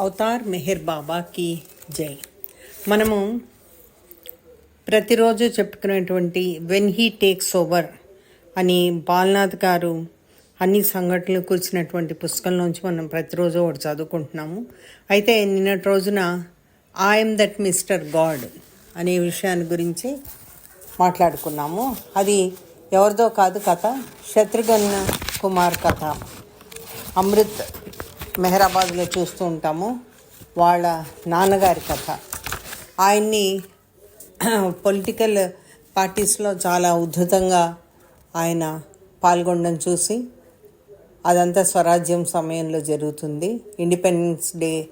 Avatar Meher బాబాకి జై. మనము ప్రతిరోజు చెప్పుకునేటువంటి వెన్ హీ టేక్స్ ఓవర్ అని బాల్నాథ్ గారు అన్ని సంఘటనలు కూర్చున్నటువంటి పుస్తకంలోంచి మనం ప్రతిరోజు ఒకటి చదువుకుంటున్నాము. అయితే నిన్నటి రోజున ఐఎమ్ దట్ మిస్టర్ గాడ్ అనే విషయాన్ని గురించి మాట్లాడుకున్నాము. అది ఎవరిదో కాదు కథ శత్రుఘ్న కుమార్ కథ. అమృత్ మెహరాబాద్లో చూస్తూ ఉంటాము. వాళ్ళ నాన్నగారి కథ. ఆయన్ని పొలిటికల్ పార్టీస్లో చాలా ఉద్ధృతంగా ఆయన పాల్గొనడం చూసి అదంతా స్వరాజ్యం సమయంలో జరుగుతుంది. ఇండిపెండెన్స్ డే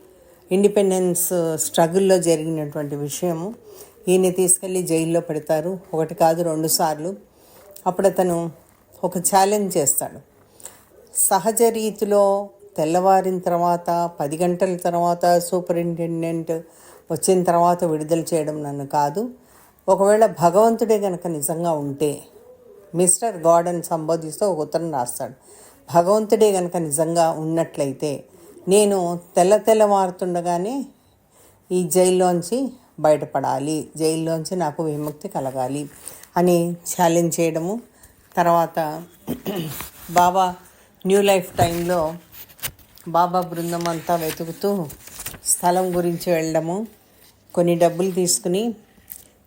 ఇండిపెండెన్స్ స్ట్రగుల్లో జరిగినటువంటి విషయము. ఈయన తీసుకెళ్ళి జైల్లో పెడతారు. ఒకటి కాదు రెండు సార్లు. అప్పుడు అతను ఒక ఛాలెంజ్ చేస్తాడు. సహజ రీతిలో తెల్లవారిన తర్వాత పది గంటల తర్వాత సూపరింటెండెంట్ వచ్చిన తర్వాత విడుదల చేయడం నన్ను కాదు. ఒకవేళ భగవంతుడే కనుక నిజంగా ఉంటే మిస్టర్ గాడ్ అని సంబోధిస్తూ ఒక ఉత్తరం రాస్తాడు. భగవంతుడే కనుక నిజంగా ఉన్నట్లయితే నేను తెల్ల తెల్ల మారుతుండగానే ఈ జైల్లోంచి బయటపడాలి. జైల్లోంచి నాకు విముక్తి కలగాలి అని ఛాలెంజ్ చేయడము. తర్వాత బాబా న్యూ లైఫ్ టైంలో బాబా బృందం అంతా వెతుకుతూ స్థలం గురించి వెళ్ళడము. కొన్ని డబ్బులు తీసుకుని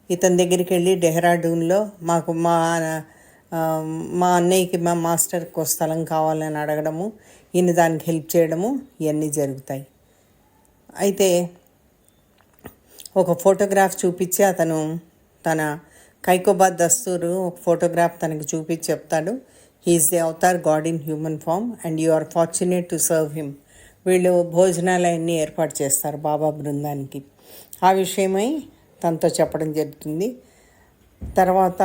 ఇతని దగ్గరికి వెళ్ళి డెహ్రాడూన్లో మాకు మా మా అన్నయ్యకి మా మాస్టర్కి ఒక స్థలం కావాలని అడగడము. ఈయన దానికి హెల్ప్ చేయడము. ఇవన్నీ జరుగుతాయి. అయితే ఒక ఫోటోగ్రాఫ్ చూపించి అతను తన కైకోబాద్ దస్తూరు ఒక ఫోటోగ్రాఫ్ తనకి చూపించి చెప్తాడు. He's the avatar God in human form and you are fortunate to serve him. వీళ్ళు భోజనాలు అన్నీ ఏర్పాటు చేస్తారు బాబా బృందానికి. ఆ విషయమై తనతో చెప్పడం జరుగుతుంది. తర్వాత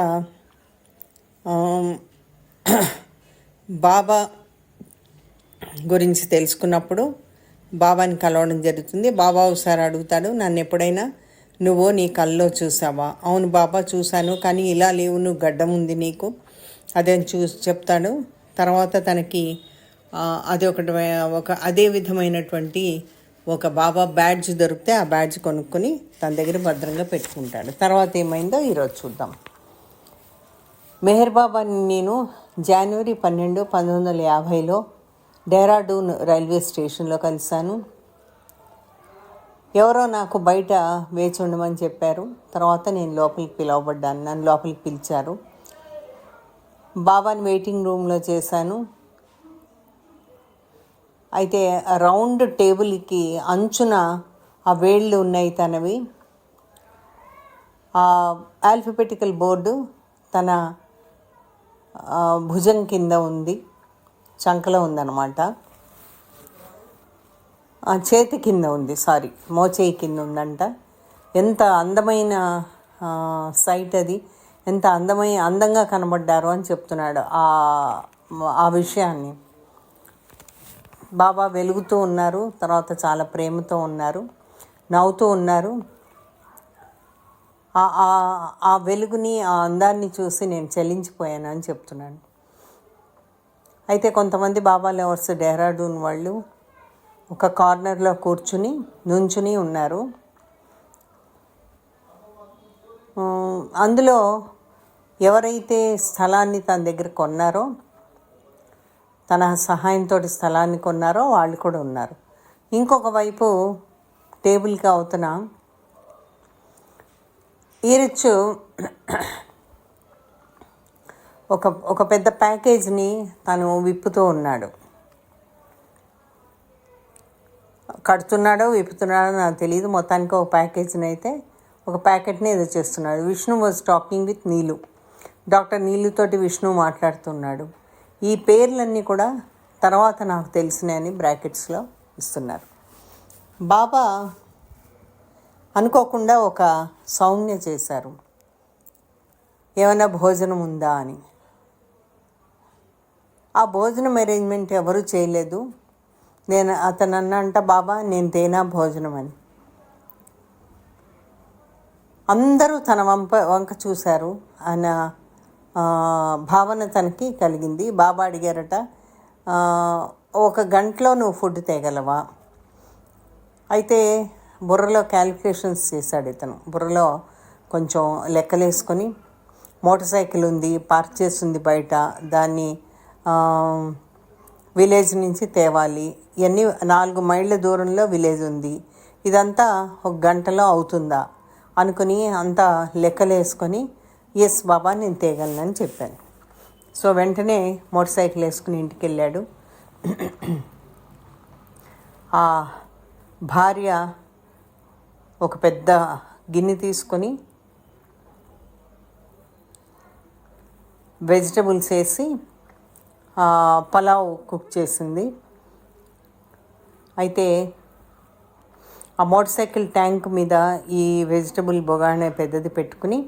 బాబా గురించి తెలుసుకున్నప్పుడు బాబాని కలవడం జరుగుతుంది. బాబా ఒకసారి అడుగుతాడు నన్ను ఎప్పుడైనా నువ్వు నీ కల్లో చూసావా? అవును బాబా చూశాను కానీ ఇలా లేవు నువ్వు గడ్డం ఉంది నీకు. అదే చూసి చెప్తాడు. తర్వాత తనకి అది ఒకటి ఒక అదే విధమైనటువంటి ఒక బాబా బ్యాడ్జ్ దొరికితే ఆ బ్యాడ్జ్ కొనుక్కొని తన దగ్గర భద్రంగా పెట్టుకుంటాడు. తర్వాత ఏమైందో ఈరోజు చూద్దాం. మెహర్ బాబాని నేను జనవరి పన్నెండు పంతొమ్మిది వందల యాభైలో డెహ్రాడూన్ రైల్వే స్టేషన్లో కలిశాను. ఎవరో నాకు బయట వేచి ఉండమని చెప్పారు. తర్వాత నేను లోపలికి పిలువబడ్డాను. నన్ను లోపలికి పిలిచారు. బాబాని వెయిటింగ్ రూమ్లో చేశాను. అయితే రౌండ్ టేబుల్కి అంచున ఆ వేళ్ళు ఉన్నాయి తనవి. ఆ ఆల్ఫబెటికల్ బోర్డు తన భుజం కింద ఉంది. చంకలో ఉందన్నమాట. చేతి కింద ఉంది సారీ మోచేయి కింద ఉందంట. ఎంత అందమైన సైట్ అది. ఎంత అందమై అందంగా కనబడ్డారు అని చెప్తున్నాడు ఆ ఆ విషయాన్ని. బాబా వెలుగుతూ ఉన్నారు తర్వాత చాలా ప్రేమతో ఉన్నారు నవ్వుతూ ఉన్నారు. ఆ- వెలుగుని ఆ అందాన్ని చూసి నేను చెల్లించిపోయాను అని చెప్తున్నాను అయితే కొంతమంది బాబా లవర్స్ డెహ్రాడూన్ వాళ్ళు ఒక కార్నర్లో కూర్చుని నుంచుని ఉన్నారు. అందులో ఎవరైతే స్థలాన్ని తన దగ్గర కొన్నారో తన సహాయంతో స్థలాన్ని కొన్నారో వాళ్ళు కూడా ఉన్నారు. ఇంకొక వైపు టేబుల్కి అవుతున్న ఈరచ్చు ఒక ఒక పెద్ద ప్యాకేజ్ని తను విప్పుతూ ఉన్నాడు. కడుతున్నాడో విప్పుతున్నాడో నాకు తెలియదు మొత్తానికి ఒక ప్యాకేజ్ని అయితే ఒక ప్యాకెట్ని ఏదో చేస్తున్నాడు. Vishnu was talking with Neelu. Doctor నీళ్ళుతోటి Vishnu మాట్లాడుతున్నాడు. ఈ పేర్లన్నీ కూడా తర్వాత నాకు తెలిసినాయని బ్రాకెట్స్లో ఇస్తున్నారు. బాబా అనుకోకుండా ఒక సౌమ్య చేశారు. ఏమైనా భోజనం ఉందా అని. ఆ భోజనం అరేంజ్మెంట్ ఎవరు చేయలేదు. నేను అతను అన్నంట బాబా నేను తేనా భోజనం అని. అందరూ తన వంప వంక చూశారు. ఆయన భావన తనకి కలిగింది. బాబా అడిగారట ఒక గంటలో నువ్వు ఫుడ్ తేగలవా? అయితే బుర్రలో క్యాలిక్యులేషన్స్ చేశాడు ఇతను. బుర్రలో కొంచెం లెక్కలేసుకొని మోటార్ సైకిల్ ఉంది పార్క్ చేసింది బయట దాన్ని విలేజ్ నుంచి తేవాలి. ఇవన్నీ నాలుగు మైళ్ళ దూరంలో విలేజ్ ఉంది. ఇదంతా ఒక గంటలో అవుతుందా? అనుకుని అంతా లెక్కలేసుకొని ఎస్ బాబా నేను తేగలనని చెప్పాను. సో వెంటనే మోటార్ సైకిల్ వేసుకుని ఇంటికి వెళ్ళాడు. ఆ భార్య ఒక పెద్ద గిన్నె తీసుకొని వెజిటబుల్స్ వేసి పలావ్ కుక్ చేసింది. అయితే ఆ మోటార్ సైకిల్ ట్యాంక్ మీద ఈ వెజిటబుల్ బొగానే పెద్దది పెట్టుకుని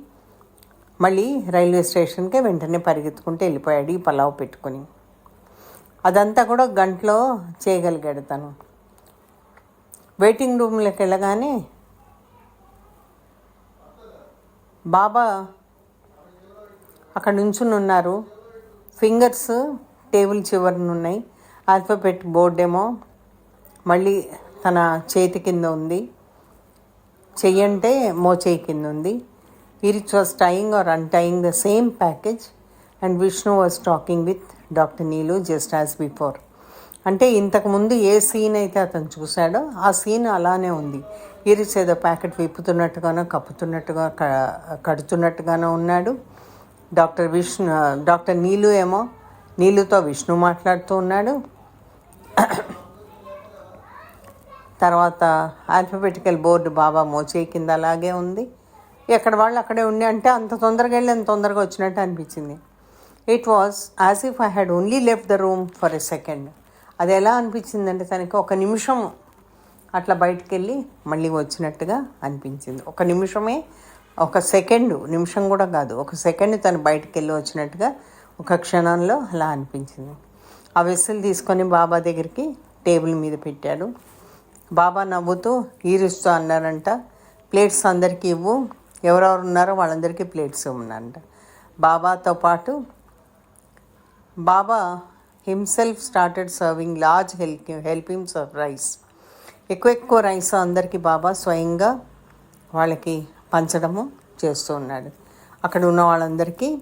మళ్ళీ రైల్వే స్టేషన్కే వెంటనే పరిగెత్తుకుంటూ వెళ్ళిపోయాడు ఈ పలావ్ పెట్టుకుని. అదంతా కూడా గంటలో చేయగలిగాడు తను. వెయిటింగ్ రూమ్లోకి వెళ్ళగానే బాబా అక్కడ నుంచుని ఉన్నారు. ఫింగర్స్ టేబుల్ చివరన ఉన్నాయి. ఆల్ఫాబెట్ బోర్డ్ ఏమో మళ్ళీ తన చేతి కింద ఉంది. చెయ్యి మో మోచేయి కింద ఉంది. Erich was tying or untying the same package and Vishnu was talking with doctor Neelu just as before అంటే ఇంతకుముందు ఏ సీన్ అయితే అతను చూశాడో ఆ సీన్ అలానే ఉంది. ఈరిచ్ ఏదో ప్యాకెట్ విప్పుతున్నట్టుగానో కప్పుతున్నట్టుగా కడుతున్నట్టుగానో ఉన్నాడు. డాక్టర్ విష్ణు డాక్టర్ నీలు ఏమో నీలుతో విష్ణు మాట్లాడుతూ ఉన్నాడు. తర్వాత ఆల్ఫబెటికల్ బోర్డు బాబా మోచే కింద అలాగే ఉంది. ఎక్కడ వాళ్ళు అక్కడే ఉండి అంటే అంత తొందరగా వెళ్ళి అంత తొందరగా వచ్చినట్టు అనిపించింది. It was as if I had only left the room for a second అది ఎలా అనిపించిందంటే తనకి ఒక నిమిషం అట్లా బయటికి వెళ్ళి మళ్ళీ వచ్చినట్టుగా అనిపించింది. ఒక నిమిషమే ఒక సెకండ్ నిమిషం కూడా కాదు ఒక సెకండ్ తను బయటకు వెళ్ళి వచ్చినట్టుగా ఒక క్షణంలో అలా అనిపించింది. ఆ వెస్సులు తీసుకొని బాబా దగ్గరికి టేబుల్ మీద పెట్టాడు. బాబా నవ్వుతూ ఈరుస్తూ అన్నారంట ప్లేట్స్ అందరికీ ఇవ్వు ఎవరెవరు ఉన్నారో వాళ్ళందరికీ ప్లేట్స్ ఇవ్వమన్నారంట బాబాతో పాటు Baba himself started serving large help helpings of rice ఎక్కువ ఎక్కువ రైస్ అందరికీ బాబా స్వయంగా వాళ్ళకి పంచడము చేస్తూ ఉన్నాడు. అక్కడ ఉన్న వాళ్ళందరికీ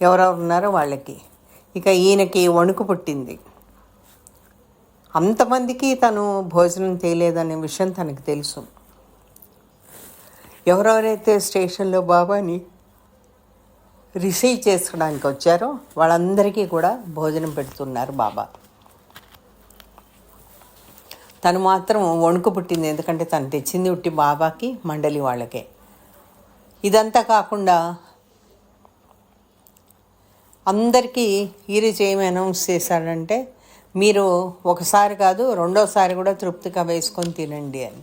ఎవరెవరు ఉన్నారో వాళ్ళకి. ఇక ఈయనకి వణుకు పుట్టింది. అంతమందికి తను భోజనం చేయలేదనే విషయం తనకు తెలుసు. ఎవరెవరైతే స్టేషన్లో బాబాని రిసీవ్ చేసుకోవడానికి వచ్చారో వాళ్ళందరికీ కూడా భోజనం పెడుతున్నారు బాబా. తను మాత్రం వణుకు పుట్టింది ఎందుకంటే తను తెచ్చింది ఉట్టి బాబాకి మండలి వాళ్ళకే. ఇదంతా కాకుండా అందరికీ ఈరోజు ఏమి అనౌన్స్ చేశాడంటే మీరు ఒకసారి కాదు రెండోసారి కూడా తృప్తిగా వేసుకొని తినండి అని.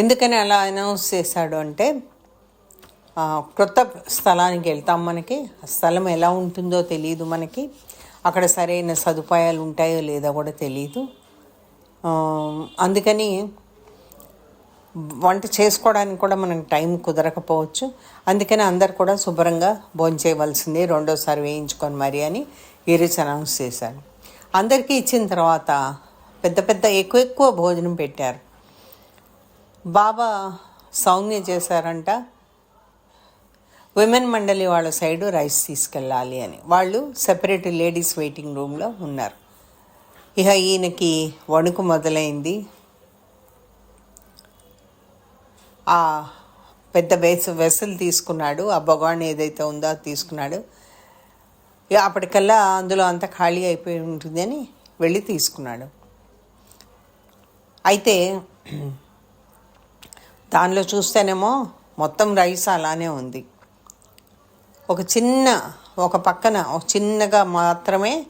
ఎందుకని అలా అనౌన్స్ చేశాడు అంటే క్రొత్త స్థలానికి వెళ్తాం మనకి. ఆ స్థలం ఎలా ఉంటుందో తెలియదు మనకి. అక్కడ సరైన సదుపాయాలు ఉంటాయో లేదో కూడా తెలియదు అందుకని వంట చేసుకోవడానికి కూడా మనకు టైం కుదరకపోవచ్చు. అందుకని అందరు కూడా శుభ్రంగా భోంచేయవలసింది రెండోసారి వేయించుకొని మరి అని ఈరోజు అనౌన్స్ చేశాడు అందరికీ ఇచ్చిన తర్వాత పెద్ద పెద్ద ఎక్కువ ఎక్కువ భోజనం పెట్టారు. బాబా సౌమ్య చేశారంట. విమెన్ మండలి వాళ్ళ సైడు రైస్ తీసుకెళ్ళాలి అని. వాళ్ళు సెపరేట్ లేడీస్ వెయిటింగ్ రూమ్లో ఉన్నారు. ఇక ఈయనకి వణుకు మొదలైంది. ఆ పెద్ద వేస వెసలు తీసుకున్నాడు. ఆ బొగాన్ ఏదైతే ఉందో అది తీసుకున్నాడు. ఇక అప్పటికల్లా అందులో అంతా ఖాళీ అయిపోయి ఉంటుందని వెళ్ళి తీసుకున్నాడు. అయితే దానిలో చూస్తేనేమో మొత్తం రైస్ అలానే ఉంది. ఒక చిన్న ఒక పక్కన ఒక చిన్నగా మాత్రమే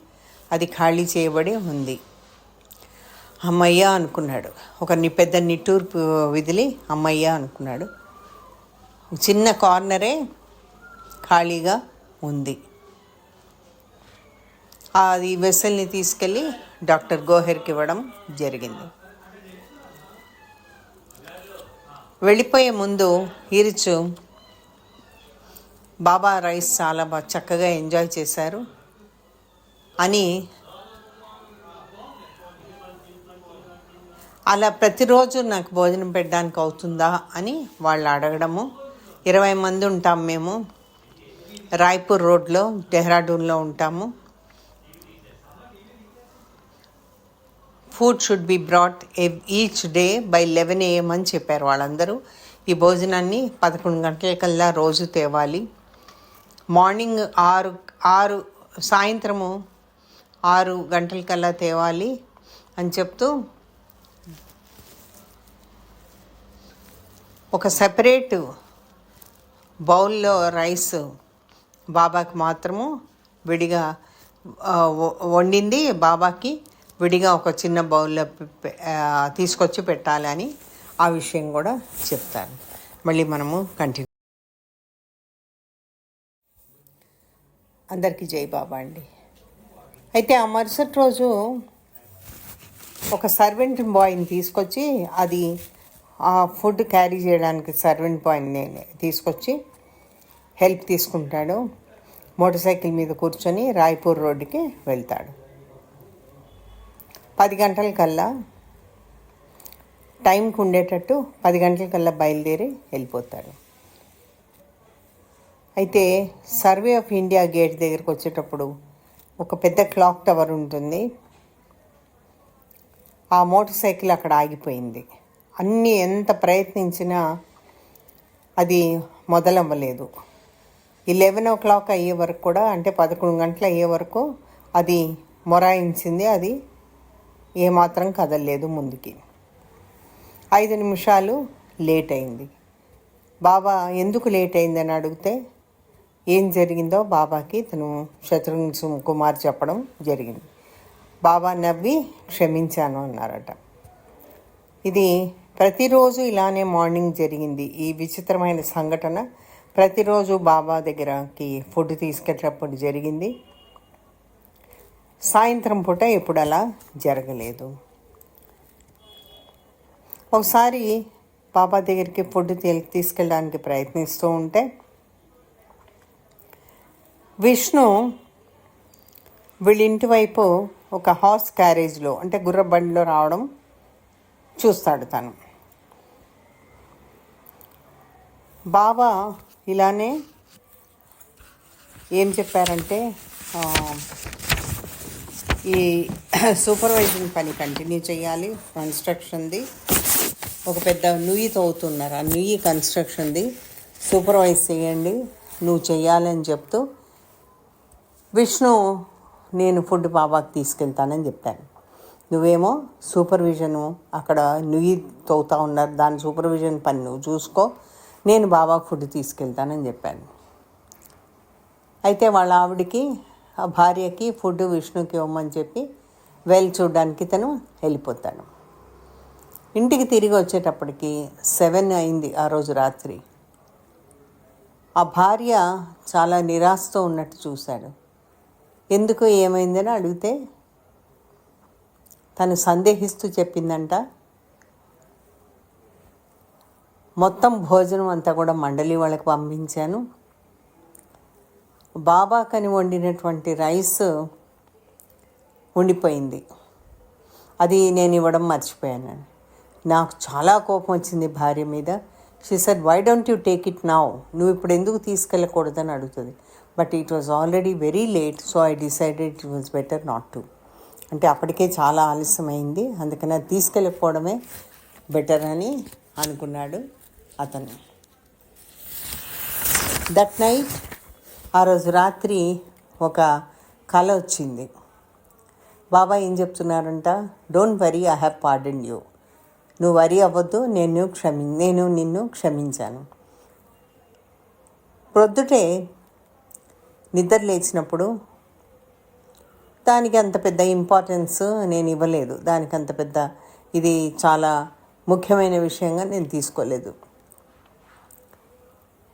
అది ఖాళీ చేయబడి ఉంది. అమ్మయ్య అనుకున్నాడు. ఒక ని పెద్ద నిట్టూర్పు విదిలి అమ్మయ్య అనుకున్నాడు. చిన్న కార్నరే ఖాళీగా ఉంది. అది వెసల్ని తీసుకెళ్ళి డాక్టర్ గోహెర్కి ఇవ్వడం జరిగింది. వెళ్ళిపోయే ముందు ఈరుచు బాబా రైస్ చాలా బాగా చక్కగా ఎంజాయ్ చేశారు. అని అలా ప్రతిరోజు నాకు భోజనం పెట్టడానికి అవుతుందా అని వాళ్ళు అడగడము. ఇరవై మంది ఉంటాం మేము. రాయ్పూర్ రోడ్లో డెహ్రాడూన్లో ఉంటాము. Food should be brought each day by eleven AM అని చెప్పారు వాళ్ళందరూ. ఈ భోజనాన్ని పదకొండు గంటలకల్లా రోజు తేవాలి. మార్నింగ్ ఆరు ఆరు సాయంత్రము ఆరు గంటలకల్లా తేవాలి అని చెప్తూ ఒక సెపరేట్ బౌల్లో రైస్ బాబాకి మాత్రము విడిగా వండింది బాబాకి. విడిగా ఒక చిన్న బౌల్లో తీసుకొచ్చి పెట్టాలి అని ఆ విషయం కూడా చెప్తాను. మళ్ళీ మనము కంటిన్యూ అందరికీ జై బాబా అండి. అయితే ఆ మరుసటి రోజు ఒక సర్వెంట్ బాయ్ని తీసుకొచ్చి అది ఆ ఫుడ్ క్యారీ చేయడానికి సర్వెంట్ బాయ్ని తీసుకొచ్చి హెల్ప్ తీసుకుంటాడు. మోటార్ సైకిల్ మీద కూర్చొని రాయ్పూర్ రోడ్డుకి వెళ్తాడు. పది గంటల కల్లా టైంకి ఉండేటట్టు పది గంటల కల్లా బయలుదేరి వెళ్ళిపోతాడు. అయితే సర్వే ఆఫ్ ఇండియా గేట్ దగ్గరకు వచ్చేటప్పుడు ఒక పెద్ద క్లాక్ టవర్ ఉంటుంది. ఆ మోటార్ సైకిల్ అక్కడ ఆగిపోయింది. అన్నీ ఎంత ప్రయత్నించినా అది మొదలవ్వలేదు. ఈ లెవెన్ ఓ క్లాక్ అయ్యే వరకు కూడా అంటే పదకొండు గంటలు అయ్యే వరకు అది మొరాయించింది. అది ఏమాత్రం కదలలేదు ముందుకి. ఐదు నిమిషాలు లేట్ అయింది బాబా ఎందుకు లేట్ అయిందని అడిగితే ఏం జరిగిందో బాబాకి తను శత్రుఘ్న కుమార్ చెప్పడం జరిగింది. బాబా నవ్వి క్షమించాను అన్నారట. ఇది ప్రతిరోజు ఇలానే మార్నింగ్ జరిగింది. ఈ విచిత్రమైన సంఘటన ప్రతిరోజు బాబా దగ్గరకి ఫుడ్ తీసుకెళ్ళేటప్పుడు జరిగింది. సాయంత్రం పూట ఎప్పుడు అలా జరగలేదు. ఒకసారి బాబా దగ్గరికి ఫుడ్ తీ- తీసుకెళ్ళడానికి ప్రయత్నిస్తూ ఉంటే విష్ణు వీళ్ళింటి వైపు ఒక హార్స్ క్యారేజ్లో అంటే గుర్ర బండిలో రావడం చూస్తాడు తను. బాబా ఇలానే ఏం చెప్పారంటే ఈ సూపర్వైజింగ్ పని కంటిన్యూ చేయాలి. కన్స్ట్రక్షన్ది ఒక పెద్ద నుయ్యి తవ్వుతున్నారు. ఆ నుయ్యి కన్స్ట్రక్షన్ది సూపర్వైజ్ చేయండి. నువ్వు చేయాలని చెప్తూ విష్ణు నేను ఫుడ్ బాబాకి తీసుకెళ్తానని చెప్పాను. నువ్వేమో సూపర్విజను అక్కడ నుయ్యి తవ్వుతా ఉన్నారు. దాని సూపర్విజన్ పని నువ్వు చూసుకో. నేను బాబాకి ఫుడ్ తీసుకెళ్తానని చెప్పాను. అయితే వాళ్ళ ఆవిడకి ఆ భార్యకి ఫుడ్ విష్ణుకి ఇవ్వమని చెప్పి వెళ్ళి చూడడానికి తను వెళ్ళిపోతాడు. ఇంటికి తిరిగి వచ్చేటప్పటికి సెవెన్ అయింది ఆ రోజు రాత్రి. ఆ భార్య చాలా నిరాశతో ఉన్నట్టు చూశాడు. ఎందుకు ఏమైందని అడిగితే తను సందేహిస్తూ చెప్పిందంట మొత్తం భోజనం అంతా కూడా మండలి వాళ్ళకి పంపించాను. బాబాకని వండినటువంటి రైస్ ఉండిపోయింది. అది నేను ఇవ్వడం మర్చిపోయాను. నాకు చాలా కోపం వచ్చింది భార్య మీద. She said why don't you take it now నువ్వు ఇప్పుడు ఎందుకు తీసుకెళ్ళకూడదని అడుగుతుంది. But it was already very late so I decided it was better not to అంటే అప్పటికే చాలా ఆలస్యమైంది అందుకని అది తీసుకెళ్ళకపోవడమే బెటర్ అని అనుకున్నాడు అతను. దట్ నైట్ ఆ రోజు రాత్రి ఒక కళ వచ్చింది. బాబా ఏం చెప్తున్నారంట? Don't worry I have pardon you నువ్వు వరీ అవ్వద్దు నేను క్షమి నేను నిన్ను క్షమించాను. ప్రొద్దుటే నిద్ర లేచినప్పుడు దానికి అంత పెద్ద ఇంపార్టెన్స్ నేను ఇవ్వలేదు. దానికి అంత పెద్ద ఇది చాలా ముఖ్యమైన విషయంగా నేను తీసుకోలేదు.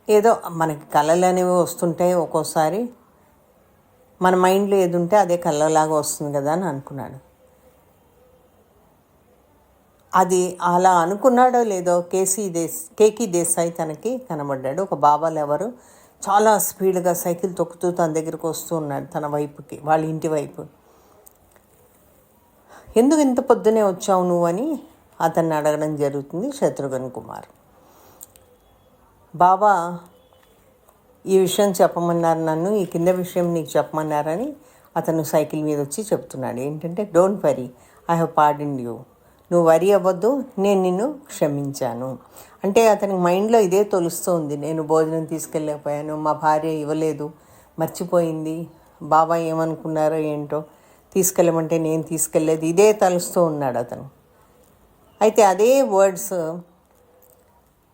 ఏదో మనకి కళలు అనేవి వస్తుంటాయి ఒక్కోసారి మన మైండ్లో ఏది ఉంటే అదే కళ్ళలాగా వస్తుంది కదా అని అనుకున్నాడు. అది అలా అనుకున్నాడో లేదో కేసీ దేశ్ కేకీ దేశాయ్ తనకి కనబడ్డాడు. ఒక బాబాలు ఎవరు? చాలా స్పీడ్గా సైకిల్ తొక్కుతూ తన దగ్గరికి వస్తూ ఉన్నాడు తన వైపుకి వాళ్ళ ఇంటి వైపు. ఎందుకు ఇంత పొద్దునే వచ్చావు నువ్వు? అని అతన్ని అడగడం జరుగుతుంది శత్రుఘ్న కుమార్. బాబా ఈ విషయం చెప్పమన్నారు నన్ను ఈ కింద విషయం నీకు చెప్పమన్నారని అతను సైకిల్ మీద వచ్చి చెప్తున్నాడు. ఏంటంటే don't worry I have pardon you నువ్వు వరి అవ్వద్దు నేను నిన్ను క్షమించాను. అంటే అతనికి మైండ్లో ఇదే తొలుస్తుంది. నేను భోజనం తీసుకెళ్ళకపోయాను మా భార్య ఇవ్వలేదు మర్చిపోయింది బాబా ఏమనుకున్నారో ఏంటో తీసుకెళ్ళమంటే నేను తీసుకెళ్ళలేదు. ఇదే తలుస్తూ ఉన్నాడు అతను. అయితే అదే వర్డ్స్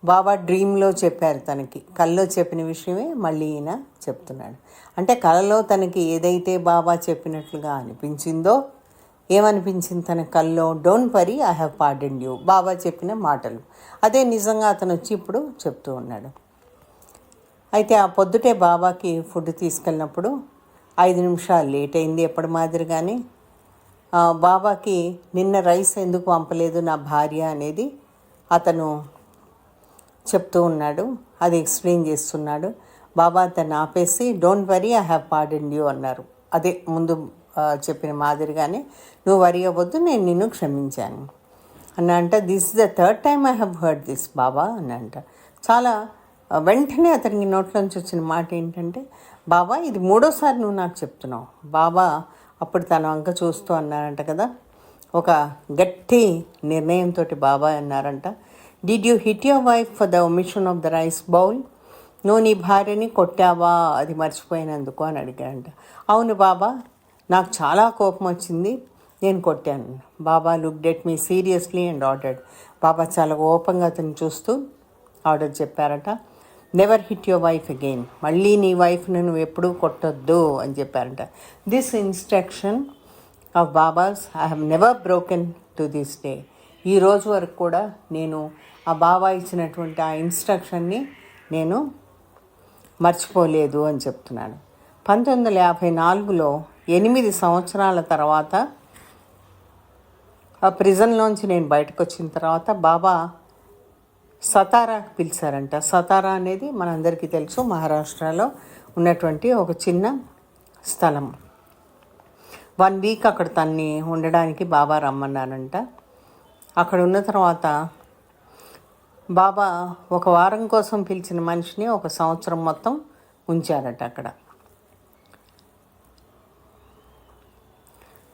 బాబా డ్రీమ్లో చెప్పారు తనకి. కల్లో చెప్పిన విషయమే మళ్ళీ ఈయన చెప్తున్నాడు. అంటే కలలో తనకి ఏదైతే బాబా చెప్పినట్లుగా అనిపించిందో ఏమనిపించింది తన కల్లో? Don't worry I have pardon you Baba చెప్పిన మాటలు. అదే నిజంగా అతను వచ్చి ఇప్పుడు చెప్తూ ఉన్నాడు. అయితే ఆ పొద్దుటే బాబాకి ఫుడ్ తీసుకెళ్ళినప్పుడు ఐదు నిమిషాలు లేట్ అయింది ఎప్పటి మాదిరిగానే. బాబాకి నిన్న రైస్ ఎందుకు పంపలేదు నా భార్య? అనేది అతను చెప్తూ ఉన్నాడు. అది ఎక్స్ప్లెయిన్ చేస్తున్నాడు. బాబా తను ఆపేసి don't worry I have pardon you అన్నారు. అదే ముందు చెప్పిన మాదిరిగానే నువ్వు వరి అవ్వద్దు నేను నిన్ను క్షమించాను అని అంట. This the third time I have heard this Baba అని అంట. చాలా వెంటనే అతనికి నోట్లోంచి వచ్చిన మాట ఏంటంటే బాబా ఇది మూడోసారి నువ్వు నాకు చెప్తున్నావు. బాబా అప్పుడు తన వంక చూస్తూ అన్నారంట కదా. ఒక గట్టి నిర్ణయంతో బాబా అన్నారంట. Did you hit your wife for the omission of the rice bowl నువ్వు నీ భార్యని కొట్టావా? అది మర్చిపోయినందుకు అని అడిగాడంట. అవును బాబా నాకు చాలా కోపం వచ్చింది. నేను కొట్టాను. Baba looked at me seriously and ordered Baba చాలా కోపంగా అతను చూస్తూ ఆర్డర్ చెప్పారట. Never hit your wife again మళ్ళీ నీ వైఫ్ని నువ్వు ఎప్పుడూ కొట్టొద్దు అని చెప్పారంట. This instruction of Baba's I have never broken to this day ఈ రోజు వరకు కూడా నేను ఆ బాబా ఇచ్చినటువంటి ఆ ఇన్స్ట్రక్షన్ని నేను మర్చిపోలేదు అని చెప్తున్నాడు పంతొమ్మిది వందల యాభై నాలుగులో ఎనిమిది సంవత్సరాల తర్వాత ఆ ప్రిజన్లోంచి నేను బయటకు వచ్చిన తర్వాత బాబా సతారాకు పిలిచారంట. సతారా అనేది మనందరికీ తెలుసు మహారాష్ట్రలో ఉన్నటువంటి ఒక చిన్న స్థలం. వన్ వీక్ అక్కడ తన్ని ఉండడానికి బాబా రమ్మన్నారంట. అక్కడ ఉన్న తర్వాత బాబా ఒక వారం కోసం పిలిచిన మనిషిని ఒక సంవత్సరం మొత్తం ఉంచారట అక్కడ.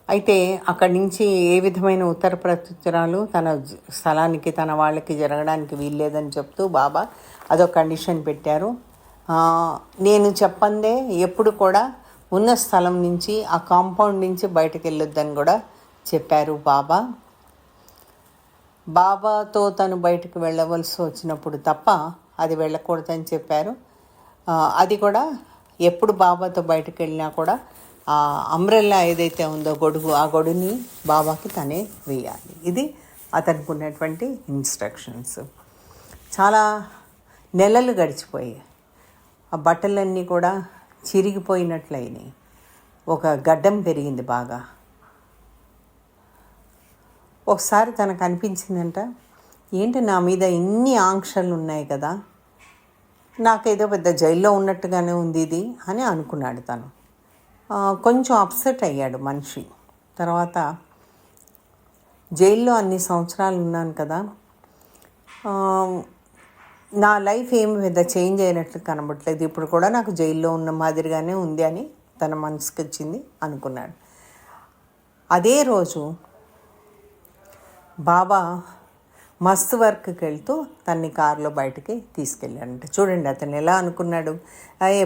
అయితే అక్కడి నుంచి ఏ విధమైన ఉత్తర ప్రత్యుత్తరాలు తన స్థలానికి తన వాళ్ళకి జరగడానికి వీల్లేదని చెప్తూ బాబా అదొక కండిషన్ పెట్టారు. నేను చెప్పందే ఎప్పుడు కూడా ఉన్న స్థలం నుంచి ఆ కాంపౌండ్ నుంచి బయటకు వెళ్ళొద్దని కూడా చెప్పారు బాబా. బాబాతో తను బయటకు వెళ్ళవలసి వచ్చినప్పుడు తప్ప అది వెళ్ళకూడదని చెప్పారు. అది కూడా ఎప్పుడు బాబాతో బయటకు వెళ్ళినా కూడా ఆ అంబ్రెల్లా ఏదైతే ఉందో గొడుగు ఆ గొడుగుని బాబాకి తనే వేయాలి. ఇది అతనికి ఉన్నటువంటి ఇన్స్ట్రక్షన్స్. చాలా నెలలు గడిచిపోయాయి. ఆ బట్టలన్నీ కూడా చిరిగిపోయినట్లయినాయి. ఒక గడ్డం పెరిగింది బాగా. ఒకసారి తనకు అనిపించిందంట ఏంటి నా మీద ఇన్ని ఆంక్షలు ఉన్నాయి కదా నాకేదో పెద్ద జైల్లో ఉన్నట్టుగానే ఉంది ఇది అని అనుకున్నాడు తను. కొంచెం అప్సెట్ అయ్యాడు మనిషి. తర్వాత జైల్లో అన్ని సంవత్సరాలు ఉన్నాను కదా నా లైఫ్ ఏమి పెద్ద చేంజ్ అయినట్లు కనబడట్లేదు ఇప్పుడు కూడా నాకు జైల్లో ఉన్న మాదిరిగానే ఉంది అని తన మనసుకి వచ్చింది అనుకున్నాడు. అదే రోజు బాబా మస్తు వర్క్కి వెళ్తూ తన్ని కారులో బయటికి తీసుకెళ్ళాడంట. చూడండి అతను ఎలా అనుకున్నాడు.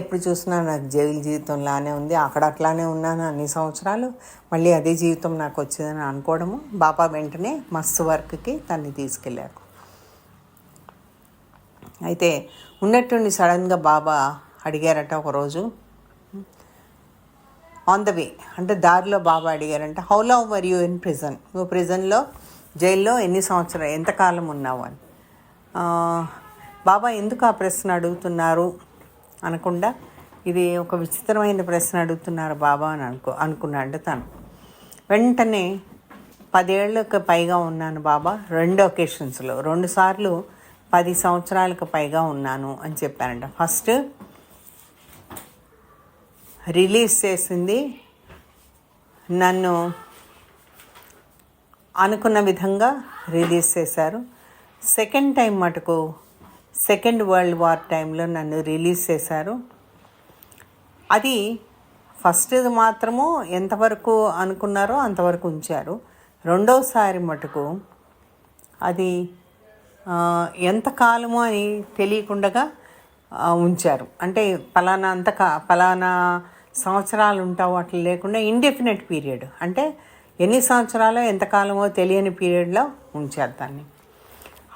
ఎప్పుడు చూసినా నాకు జైలు జీవితంలానే ఉంది అక్కడ అట్లానే ఉన్నాను అన్ని సంవత్సరాలు మళ్ళీ అదే జీవితం నాకు వచ్చిందని అనుకోవడము. బాబా వెంటనే మస్తు వర్క్కి తన్ని తీసుకెళ్ళారు. అయితే ఉన్నట్టుండి సడన్గా బాబా అడిగారట ఒకరోజు ఆన్ ద వే అంటే దారిలో బాబా అడిగారంట హౌ లవ్ వర్ యూ ఇన్ ప్రిజన్ నువ్వు ప్రిజన్లో జైల్లో ఎన్ని సంవత్సరాలు ఎంతకాలం ఉన్నావు అని. బాబా ఎందుకు ఆ ప్రశ్న అడుగుతున్నారు అనకుండా ఇది ఒక విచిత్రమైన ప్రశ్న అడుగుతున్నారు బాబా అని అనుకో అనుకున్నాడు తను. వెంటనే పదేళ్ళకు పైగా ఉన్నాను బాబా రెండు ఒకేషన్స్లో. రెండు సార్లు పది సంవత్సరాలకు పైగా ఉన్నాను అని చెప్పారంట. ఫస్ట్ రిలీజ్ చేసింది నన్ను అనుకున్న విధంగా రిలీజ్ చేశారు. సెకండ్ టైం మటుకు సెకండ్ వరల్డ్ వార్ టైంలో నన్ను రిలీజ్ చేశారు. అది ఫస్ట్ మాత్రము ఎంతవరకు అనుకున్నారో అంతవరకు ఉంచారు. రెండవసారి మటుకు అది ఎంతకాలము ఎంత అని తెలియకుండగా ఉంచారు. అంటే పలానా అంత కా పలానా సంవత్సరాలు ఉంటావు అట్లా లేకుండా ఇండెఫినెట్ పీరియడ్ అంటే ఎన్ని సంవత్సరాలు ఎంతకాలమో తెలియని పీరియడ్లో ఉంచారు దాన్ని.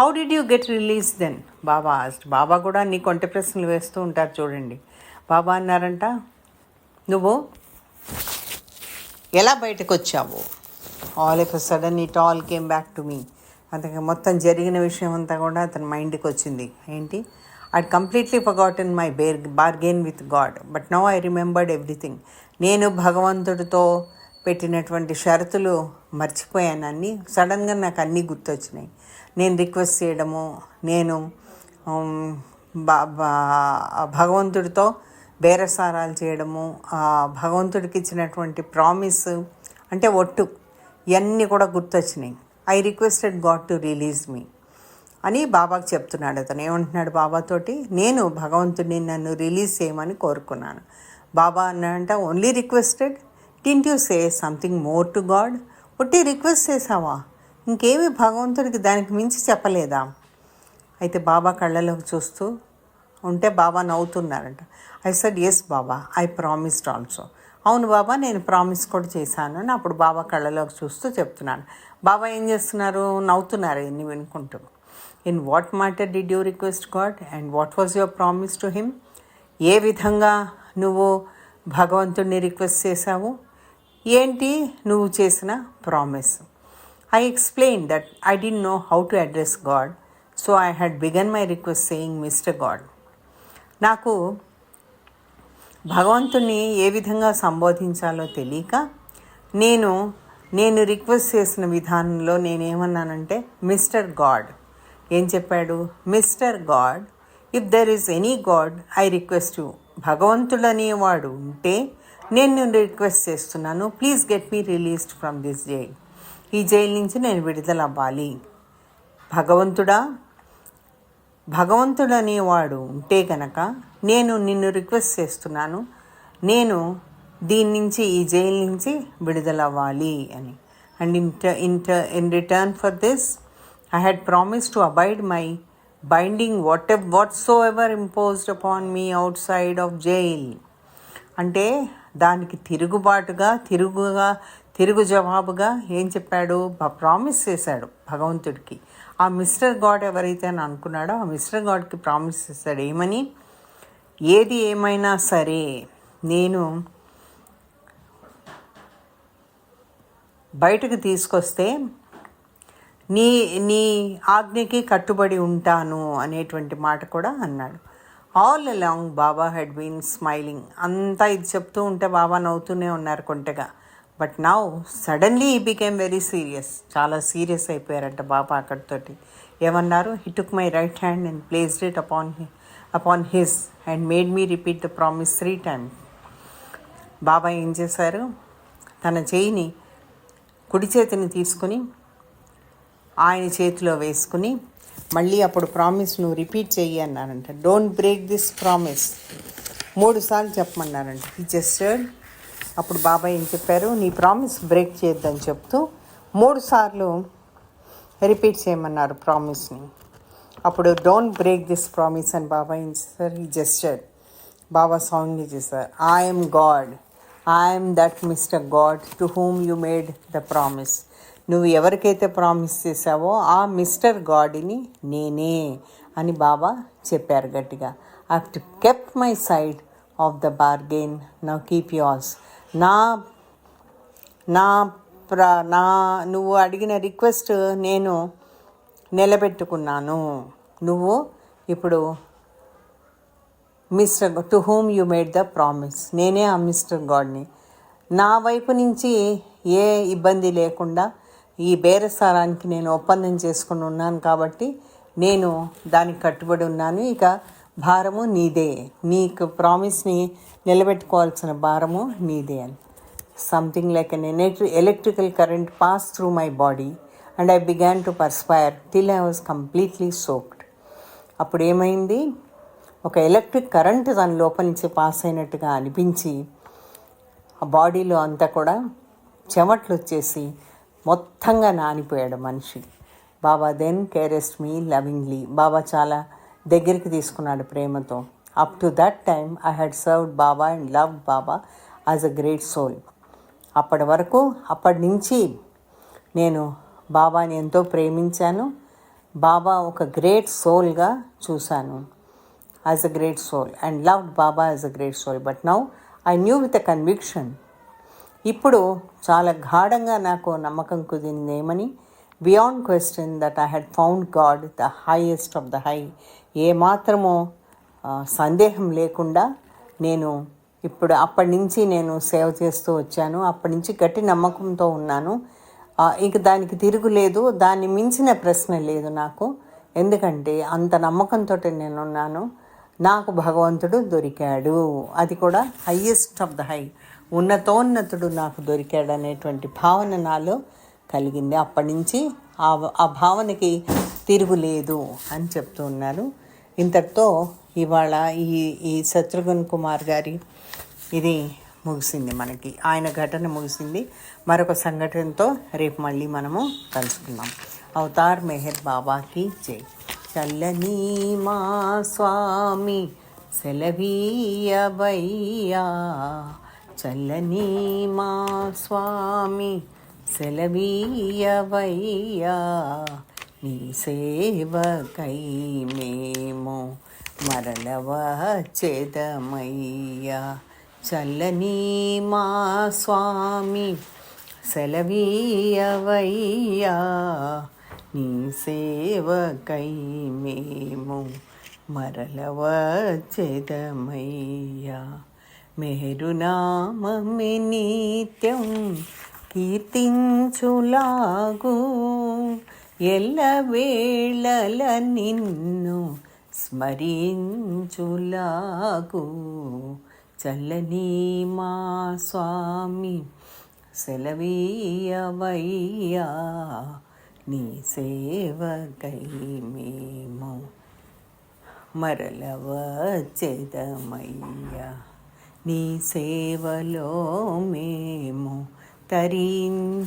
How did you get release then Baba asked Baba కూడా నీ కొంట ప్రశ్నలు వేస్తూ ఉంటారు చూడండి. బాబా అన్నారంట నువ్వు ఎలా బయటకు వచ్చావు all of sudden it all came back to me అంతగా మొత్తం జరిగిన విషయం అంతా కూడా అతని మైండ్కి వచ్చింది. ఏంటి? I completely forgotten my bar bargain with God but now I remembered everything నేను భగవంతుడితో పెట్టినటువంటి షరతులు మర్చిపోయాను అన్ని. సడన్గా నాకు అన్నీ గుర్తొచ్చినాయి. నేను రిక్వెస్ట్ చేయడము నేను బా- భగవంతుడితో బేరసారాలు చేయడము భగవంతుడికి ఇచ్చినటువంటి ప్రామిస్ అంటే ఒట్టు ఇవన్నీ కూడా గుర్తొచ్చినాయి. I requested God to release me అని బాబాకి చెప్తున్నాడు అతను. ఏమంటున్నాడు బాబాతోటి నేను భగవంతుడిని నన్ను రిలీజ్ చేయమని కోరుకున్నాను. బాబా అన్నాడంటే only requested didn't you say something more to God ఒట్టి రిక్వెస్ట్ చేసావా ఇంకేమి భగవంతుడికి దానికి మించి చెప్పలేదా? అయితే బాబా కళ్ళలోకి చూస్తూ ఉంటే Baba నవ్వుతున్నారంట. I said yes Baba I promised also అవును బాబా నేను ప్రామిస్ కూడా చేశాను. అని అప్పుడు బాబా కళ్ళలోకి చూస్తూ చెప్తున్నాను బాబా ఏం చేస్తున్నారు? నవ్వుతున్నారు ఎన్ని వినుకుంటూ. In what matter did you request God and what was your promise to him ఏ విధంగా నువ్వు భగవంతుడిని రిక్వెస్ట్ చేశావు? ఏంటి నువ్వు చేసిన promise? I explain that I D know how to address God so I had begun my request saying mister God నాకు భగవంతుణ్ణి ఏ విధంగా సంబోధించాలో తెలియక నేను నేను రిక్వెస్ట్ చేసిన విధానంలో నేనేమన్నానంటే మిస్టర్ గాడ్ ఏం చెప్పాడు? Mister God if there is any God I request you భగవంతుడు అనేవాడు ఉంటే నేను రిక్వెస్ట్ చేస్తున్నాను. Please get me released from this jail ఈ జైలు నుంచి నేను విడుదల అవ్వాలి. భగవంతుడా భగవంతుడు అనేవాడు ఉంటే కనుక నేను నిన్ను రిక్వెస్ట్ చేస్తున్నాను. నేను దీని నుంచి ఈ జైలు నుంచి విడుదలవ్వాలి అని. And in in in return for this I had promise to abide my binding whatever whatsoever imposed upon me outside of jail అంటే దానికి తిరుగుబాటుగా తిరుగుగా తిరుగు జవాబుగా ఏం చెప్పాడు? ప్రామిస్ చేశాడు భగవంతుడికి. ఆ మిస్టర్ గాడ్ ఎవరైతే అని అనుకున్నాడో ఆ మిస్టర్ గాడ్కి ప్రామిస్ చేశాడు. ఏమని? ఏది ఏమైనా సరే నేను బయటకు తీసుకొస్తే నీ నీ ఆజ్ఞకి కట్టుబడి ఉంటాను అనేటువంటి మాట కూడా అన్నాడు. All along Baba had been smiling అంతా ఇది చెప్తూ ఉంటే బాబా నవ్వుతూనే ఉన్నారు కొంటగా. But now suddenly he became very serious చాలా సీరియస్ అయిపోయారంట బాబా అక్కడితోటి. ఏమన్నారు? He took my right hand and placed it upon upon his and made me repeat the promise three time Baba ఏం చేశారు? తన చేయిని కుడి చేతిని తీసుకుని ఆయన చేతిలో వేసుకుని మళ్ళీ అప్పుడు ప్రామిస్ నువ్వు రిపీట్ చెయ్యి అన్నారంట. డోంట్ బ్రేక్ దిస్ ప్రామిస్ మూడు సార్లు చెప్పమన్నారంట. ఈ జస్టర్డ్ అప్పుడు బాబాయ్ ఏం చెప్పారు? నీ ప్రామిస్ బ్రేక్ చేయొద్దని చెప్తూ మూడు సార్లు రిపీట్ చేయమన్నారు ప్రామిస్ని అప్పుడు డోంట్ బ్రేక్ దిస్ ప్రామిస్ అని బాబా ఏం చేశారు? ఈ జస్టర్డ్ బాబా సాంగ్ చేశారు. I'm God I'm that mister God to whom you made the promise నువ్వు ఎవరికైతే ప్రామిస్ చేసావో ఆ మిస్టర్ గాడిని నేనే అని బాబా చెప్పారు గట్టిగా. I too kept my side of the bargain now keep yours నా నా ప్ర నా నువ్వు అడిగిన రిక్వెస్ట్ నేను నిలబెట్టుకున్నాను. నువ్వు ఇప్పుడు mister to whom you made the promise నేనే ఆ మిస్టర్ గాడ్ని. నా వైపు నుంచి ఏ ఇబ్బంది లేకుండా ఈ బేరసారానికి నేను ఒప్పందం చేసుకుని ఉన్నాను కాబట్టి నేను దానికి కట్టుబడి ఉన్నాను. ఇక భారము నీదే. నీకు ప్రామిస్ని నిలబెట్టుకోవాల్సిన భారము నీదే అని. Something like an electrical current pass through my body and I began to perspire till I was completely soaked అప్పుడు ఏమైంది? ఒక ఎలక్ట్రిక్ కరెంట్ దాని లోపల నుంచి పాస్ అయినట్టుగా అనిపించి ఆ బాడీలో అంతా కూడా చెమట్లు వచ్చేసి మొత్తంగా నానిపోయాడు మనిషి. బాబా దెన్ కేరెస్ట్ మీ లవింగ్లీ బాబా చాలా దగ్గరికి తీసుకున్నాడు ప్రేమతో. Up to that time I had served Baba and love Baba as a great soul అప్పటి వరకు అప్పటి నుంచి నేను బాబాని ఎంతో ప్రేమించాను. బాబా ఒక గ్రేట్ సోల్గా చూశాను. As a great soul and loved Baba as a great soul but now I knew with a conviction ఇప్పుడు చాలా గాఢంగా నాకు నమ్మకం కుదిరింది ఏమని beyond question that I had found God the highest of the high ఏ మాత్రమో సందేహం లేకుండా నేను ఇప్పుడు అప్పటి నుంచి నేను సేవ చేస్తూ వచ్చాను. అప్పటి నుంచి గట్టి నమ్మకంతో ఉన్నాను. ఇంక దానికి తిరుగులేదు దాన్ని మించిన ప్రశ్న లేదు నాకు. ఎందుకంటే అంత నమ్మకంతో నేనున్నాను. నాకు భగవంతుడు దొరికాడు. అది కూడా హయ్యెస్ట్ ఆఫ్ ద హై ఉన్నతోన్నతుడు నాకు దొరికాడనేటువంటి భావన నాలో కలిగింది. అప్పటి నుంచి ఆ ఆ భావనకి తిరుగులేదు అని చెప్తూ ఉన్నారు. ఇంతటితో ఇవాళ ఈ ఈ శత్రుఘ్న కుమార్ గారి ఇది ముగిసింది మనకి. ఆయన ఘటన ముగిసింది. మరొక సంఘటనతో రేపు మళ్ళీ మనము కలుసుకుందాం. అవతార్ మెహర్ బాబాకి జై. చల్లని మా స్వామి సెలవీయవయ్యా. చల్లని మా స్వామి సెలవీయవయ్యా. నీ సేవకై మేము మరలవచ్చేదమయ్యా చల్లని మా స్వామి సెలవీయవయ్యా. నీ సేవకై మేము మరలవచ్చేదమయ్యా మెహరునామే నిత్యం కీర్తించులాగు. ఎల్లవేళల నిన్ను స్మరించులాగు. చల్లని మా స్వామి సెలవీయవయ్యా నీ సేవకై మేము మరలవచ్చేదమయ్యా నీ సేవలో మేము తరించులాగు.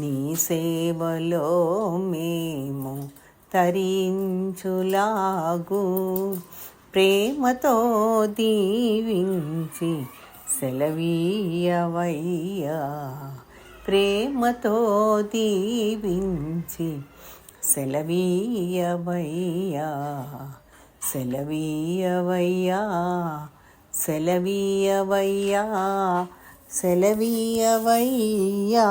నీ సేవలో మేము తరించులాగు. ప్రేమతో దీవించి సెలవీయవయ్యా. ప్రేమతో దీవించి సెలవీయవయ్యా. సెలవీయవయ్యా సెలవీయవయ్యా సెలవీయవయ్యా.